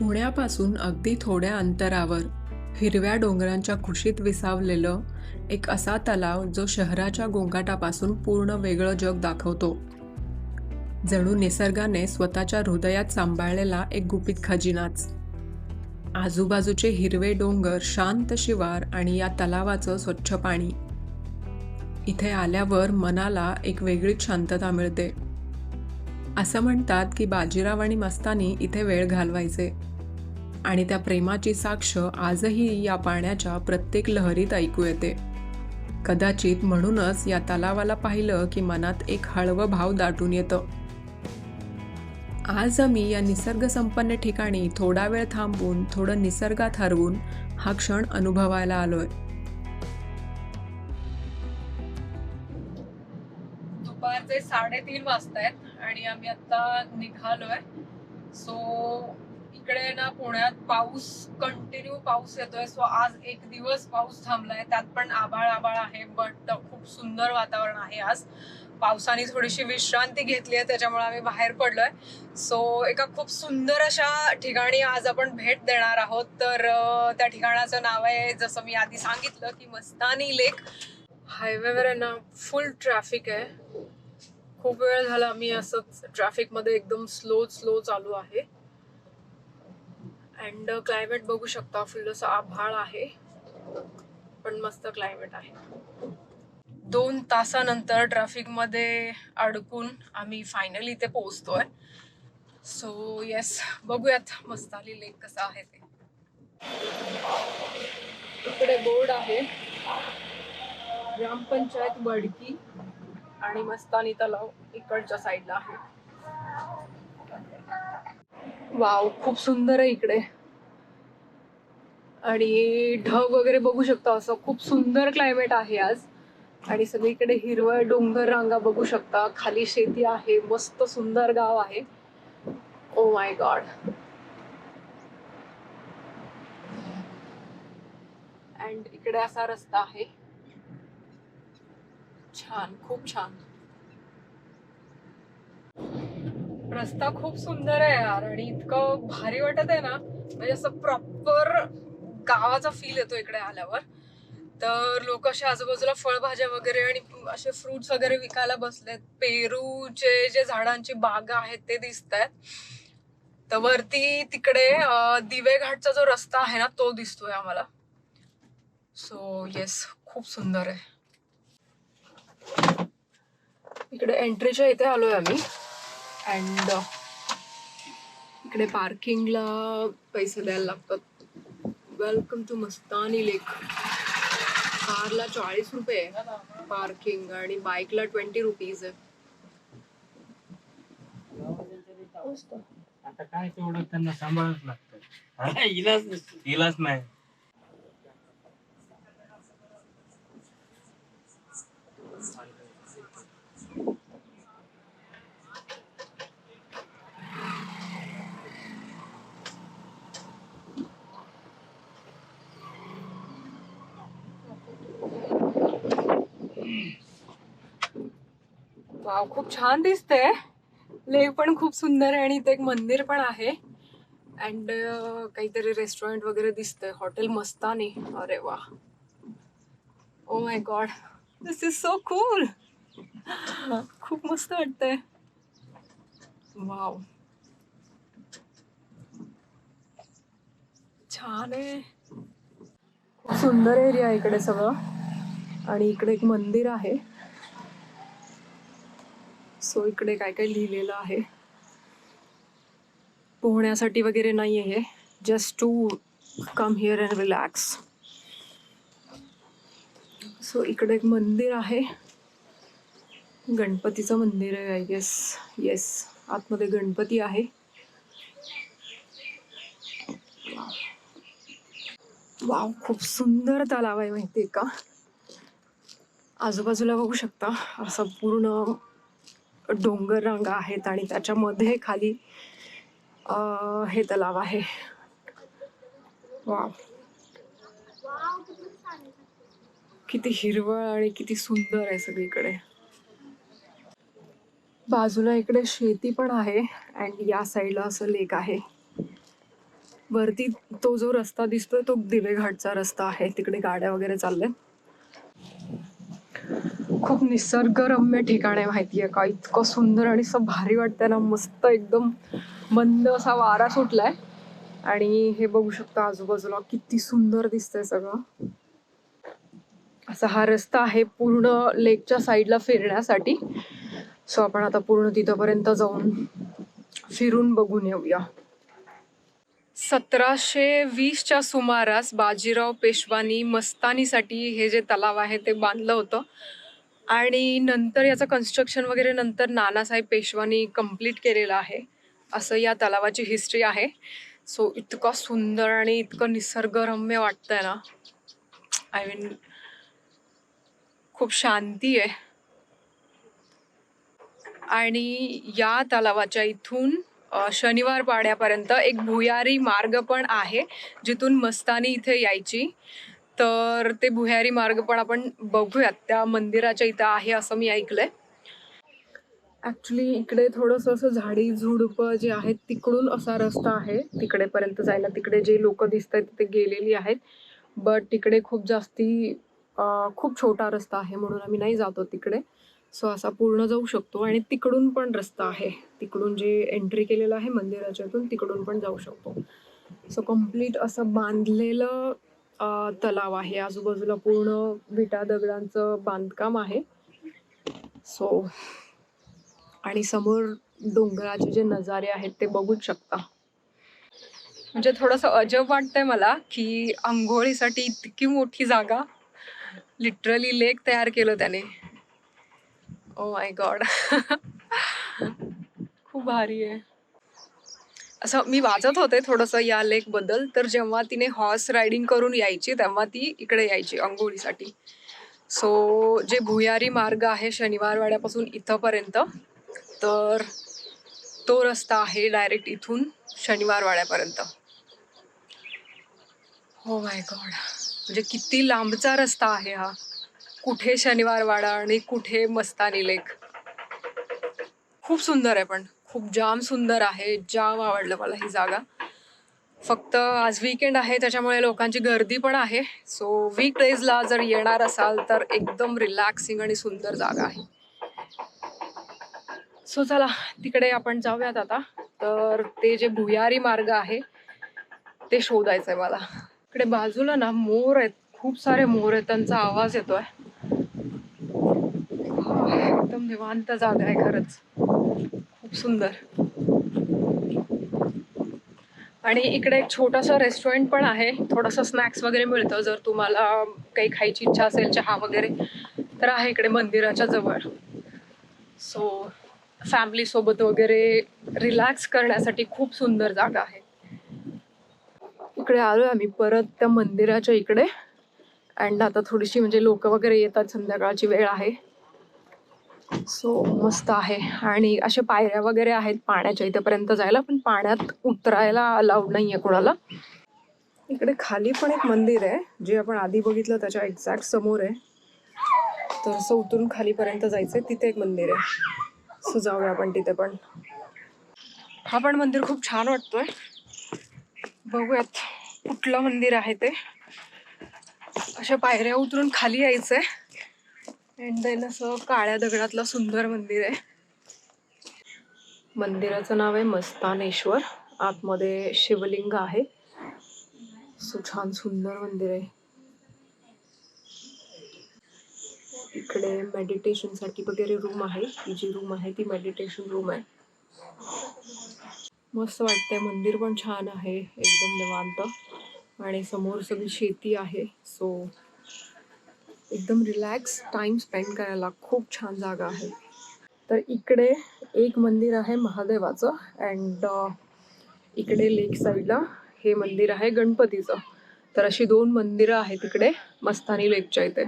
पुण्यापासून अगदी थोड्या अंतरावर हिरव्या डोंगरांच्या कुशीत विसावलेलं एक असा तलाव जो शहराच्या गोंगाटापासून पूर्ण वेगळं जग दाखवतो. जणू निसर्गाने स्वतःच्या हृदयात सांभाळलेला एक गुपित खजिनाच. आजूबाजूचे हिरवे डोंगर शांत शिवार आणि या तलावाचं स्वच्छ पाणी. इथे आल्यावर मनाला एक वेगळीच शांतता मिळते. असं म्हणतात की बाजीराव आणि मस्तानी इथे वेळ घालवायचे. आणि त्या प्रेमाची साक्ष आजही या पाण्याच्या प्रत्येक लहरीत ऐकू येते. कदाचित म्हणूनच या तलावाला पाहिलं की मनात एक हळवं भाव दाटून येतं. आज आम्ही या निसर्गसंपन्न ठिकाणी थोडा वेळ थांबून थोडं निसर्गात हरवून हा क्षण अनुभवायला आलोय. दुपारचे साडेतीन वाजतायत. आणि आम्ही आता निघालोय. सो इकडे ना पुण्यात पाऊस कंटिन्यू पाऊस येतोय. सो आज एक दिवस पाऊस थांबलाय. त्यात पण आभाळ आभाळ आहे बट खूप सुंदर वातावरण आहे आज. पावसाने थोडीशी विश्रांती घेतली आहे त्याच्यामुळे आम्ही बाहेर पडलोय. सो एका खूप सुंदर अशा ठिकाणी आज आपण भेट देणार आहोत. तर त्या ठिकाणाचं नाव आहे जसं मी आधी सांगितलं की मस्तानी लेक. हायवेवर आहे ना फुल ट्रॅफिक आहे. खूप वेळ झाला मी असंच ट्रॅफिकमध्ये एकदम स्लो स्लो चालू आहे. अँड क्लायमेट uh, बघू शकता फुल आभाळ आहे. पण मस्त क्लायमेट आहे. दोन तासानंतर ट्रॅफिकमध्ये अडकून आम्ही फायनली इथे पोहोचतोय. सो येस बघूयात मस्ताली लेक कसा आहे ते. इकडे बोर्ड आहे. ग्रामपंचायत बडकी. आणि मस्तानी तलाव इकडच्या साईडला आहे. वाव खूप सुंदर आहे इकडे. आणि ढग वगैरे बघू शकता असं. खूप सुंदर क्लायमेट आहे आज. आणि सगळीकडे हिरवळ डोंगर रांगा बघू शकता. खाली शेती आहे. मस्त सुंदर गाव आहे. ओ माय गॉड अँड इकडे असा रस्ता आहे. छान खूप छान. रस्ता खूप सुंदर आहे यार आणि इतकं भारी वाटत आहे ना. म्हणजे असं प्रॉपर गावाचा फील येतो इकडे आल्यावर. तर लोक असे आजूबाजूला फळभाज्या वगैरे आणि असे फ्रुट्स वगैरे विकायला बसलेत. पेरूचे जे झाडांची बागा आहेत ते दिसत आहेत तर वरती तिकडे दिवेघाटचा जो रस्ता आहे ना तो दिसतोय आम्हाला. सो येस खूप सुंदर आहे. इकडे एंट्रीच्या इथे आलोय आम्ही. अँड इकडे पार्किंगला पैसे द्यायला लागतात. वेलकम टू मस्तानी लेक कारला चाळीस रुपये पार्किंग आणि बाईकला ट्वेंटी रुपीज आहे. आता काय तेवढं त्यांना सांभाळच लागतं. इलाज इलाज नाही. वाव खूप छान दिसतंय. लेक पण खूप सुंदर आहे आणि इथे एक मंदिर पण आहे. अँड काहीतरी रेस्टॉरंट वगैरे दिसतंय. हॉटेल मस्तानी. अरे वा. ओ my God this is so cool खूप मस्त वाटतंय. वाव छान आहे. खूप सुंदर एरिया आहे इकडे सगळं. आणि इकडे एक मंदिर आहे. सो इकडे काय काय लिहिलेलं आहे. पोहण्यासाठी वगैरे नाही आहे just to come here and relax so इकडे एक मंदिर आहे. गणपतीचं मंदिर आहे आय गेस येस आतमध्ये गणपती आहे. वाव खूप सुंदर तलाव आहे माहिती आहे का? आजूबाजूला बघू शकता असं पूर्ण डोंगर रांगा आहेत आणि त्याच्यामध्ये खाली हे तलाव आहे. वाव किती हिरवळ आणि किती सुंदर आहे सगळीकडे. बाजूला इकडे शेती पण आहे अँड या साईडला असं लेक आहे. वरती तो जो रस्ता दिसतोय तो दिवेघाटचा रस्ता आहे. तिकडे गाड्या वगैरे चालल्या खूप निसर्गरम्य ठिकाण आहे माहितीये का? इतकं सुंदर आणि असं भारी वाटतंय ना. मस्त एकदम मंद असा वारा सुटलाय. आणि हे बघू शकता आजूबाजूला किती सुंदर दिसतंय सगळं. असा हा रस्ता आहे पूर्ण लेकच्या साईडला फिरण्यासाठी. सो आपण आता पूर्ण तिथपर्यंत जाऊन फिरून बघून येऊया. सतराशे वीसच्या सुमारास बाजीराव पेशवानी मस्तानीसाठी हे जे तलाव आहे ते बांधलं होतं. आणि नंतर याचं कन्स्ट्रक्शन वगैरे नंतर नानासाहेब पेशवानी कंप्लीट केलेलं आहे. असं या तलावाची हिस्ट्री आहे. सो इतकं सुंदर आणि इतकं निसर्गरम्य वाटतंय ना. आय मीन खूप शांती आहे. आणि या तलावाच्या इथून शनिवार पाड्यापर्यंत एक भुयारी मार्ग पण आहे जिथून मस्तानी इथे यायची. तर ते भुयारी मार्ग पण आपण बघूयात. त्या मंदिराच्या इथं आहे असं मी ऐकलंय. ॲक्च्युली इकडे थोडंसं असं झाडी झुडपं जे आहेत तिकडून असा रस्ता आहे. तिकडेपर्यंत जायला तिकडे जे लोक दिसत आहेत ते गेलेली आहेत. बट तिकडे खूप जास्ती खूप छोटा रस्ता आहे म्हणून आम्ही नाही जातो तिकडे. सो असा पूर्ण जाऊ शकतो आणि तिकडून पण रस्ता आहे. तिकडून जे एंट्री केलेलं आहे मंदिराच्यातून तिकडून पण जाऊ शकतो. सो कंप्लीट असं बांधलेलं तलाव आहे. आजूबाजूला पूर्ण विटा दगडांचं बांधकाम आहे. सो आणि समोर डोंगराचे जे नजारे आहेत ते बघूच शकता. म्हणजे थोडंसं अजब वाटतंय मला की आंघोळीसाठी इतकी मोठी जागा लिटरली लेक तयार केलं त्याने. ओ माय गॉड खूप भारी आहे. असं मी वाचत होते थोडंसं या लेकबद्दल तर जेव्हा तिने हॉर्स रायडिंग करून यायची तेव्हा ती इकडे यायची अंघोळीसाठी. सो जे भुयारी मार्ग आहे शनिवारवाड्यापासून इथंपर्यंत तर तो रस्ता आहे डायरेक्ट इथून शनिवारवाड्यापर्यंत. हो माय गॉड म्हणजे किती लांबचा रस्ता आहे हा. कुठे शनिवारवाडा आणि कुठे मस्तानी लेक. खूप सुंदर आहे पण. खूप जाम सुंदर आहे. जाम आवडलं मला ही जागा. फक्त आज वीकेंड आहे त्याच्यामुळे लोकांची गर्दी पण आहे. सो वीक डेजला जर येणार असाल तर एकदम रिलॅक्सिंग आणि सुंदर जागा आहे. सो चला तिकडे आपण जाऊयात आता. तर ते जे भुयारी मार्ग आहे ते शोधायचं आहे मला. इकडे बाजूला ना मोर आहेत. खूप सारे मोर आहेत. त्यांचा आवाज येतोय. एकदम निवांत जागा आहे खरंच. खूप सुंदर. आणि इकडे एक छोटासा रेस्टॉरंट पण आहे. थोडंसं स्नॅक्स वगैरे मिळतं जर तुम्हाला काही खायची इच्छा असेल चहा वगैरे तर आहे इकडे मंदिराच्या जवळ. सो फॅमिली सोबत वगैरे रिलॅक्स करण्यासाठी खूप सुंदर जागा आहे. इकडे आलो आम्ही. परत त्या मंदिराच्या इकडे. अँड आता थोडीशी म्हणजे लोक वगैरे येतात. संध्याकाळची वेळ आहे. सो मस्त आहे. आणि अशा पायऱ्या वगैरे आहेत पाण्याच्या इथेपर्यंत जायला. पण पाण्यात उतरायला अलाउड नाही आहे कोणाला. इकडे खाली पण एक मंदिर आहे. जे आपण आधी बघितलं त्याच्या एक्झॅक्ट समोर आहे. तर असं उतरून खालीपर्यंत जायचंय. तिथे एक मंदिर आहे. सो जाऊया आपण तिथे पण. हा पण मंदिर खूप छान वाटतोय. बघूयात. कुठलं मंदिर आहे ते? अशा पायऱ्या उतरून खाली यायचं आहे अँड देन असं काळ्या दगडातलं सुंदर मंदिर आहे. मंदिराचं नाव आहे मस्तानेश्वर. आतमध्ये शिवलिंग आहे. सो छान सुंदर मंदिर आहे. इकडे मेडिटेशनसाठी वगैरे रूम आहे. ही जी रूम आहे ती मेडिटेशन रूम आहे. मस्त वाटतंय. मंदिर पण छान आहे. एकदम निवांत. आणि समोर सगळी शेती आहे. सो एकदम रिलॅक्स टाइम स्पेंड करायला खूप छान जागा आहे. तर इकडे एक मंदिर आहे महादेवाचं अँड इकडे लेक साईडला हे मंदिर आहे गणपतीचं. तर अशी दोन मंदिरं आहेत इकडे मस्तानी लेकच्या इथे.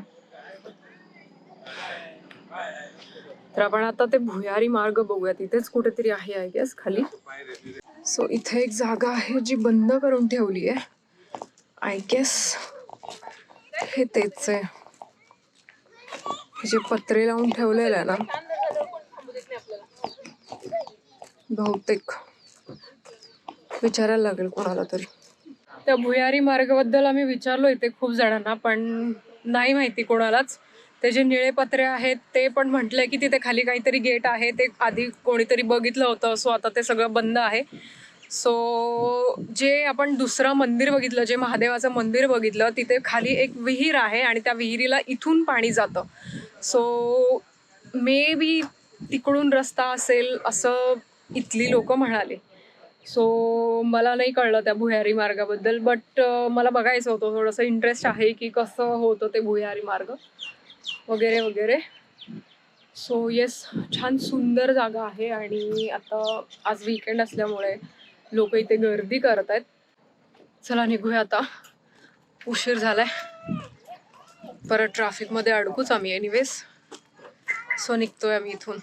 तर आपण आता ते भुयारी मार्ग बघूया. तिथेच कुठेतरी आहे आय गेस खाली. सो इथे एक जागा आहे जी बंद करून ठेवली आहे. आय गेस हे तेच. आहे जे पत्रे लावून ठेवलेलं आहे ना. बहुतेक. विचारायला लागेल कोणाला तरी. त्या भुयारी मार्गाबद्दल आम्ही विचारलो इथे खूप जणांना पण नाही माहिती कोणालाच. ते जे निळे पत्रे आहेत ते पण म्हटलंय की तिथे खाली काहीतरी गेट आहे. ते आधी कोणीतरी बघितलं होतं सो आता ते सगळं बंद आहे. सो जे आपण दुसरं मंदिर बघितलं जे महादेवाचं मंदिर बघितलं तिथे खाली एक विहीर आहे आणि त्या विहिरीला इथून पाणी जातं. सो मे बी तिकडून रस्ता असेल असं इथली लोक म्हणाले. सो मला नाही कळलं त्या भुयारी मार्गाबद्दल बट मला बघायचं होतं. थोडंसं इंटरेस्ट आहे की कसं होतं ते भुयारी मार्ग. वगैरे वगैरे. सो येस छान सुंदर जागा आहे आणि आता आज वीकेंड असल्यामुळे लोक इथे गर्दी करत आहेत चला निघूया आता. उशीर झालाय. परत ट्रॅफिकमध्ये अडकूच आम्ही एनिवेज सो निघतोय आम्ही इथून.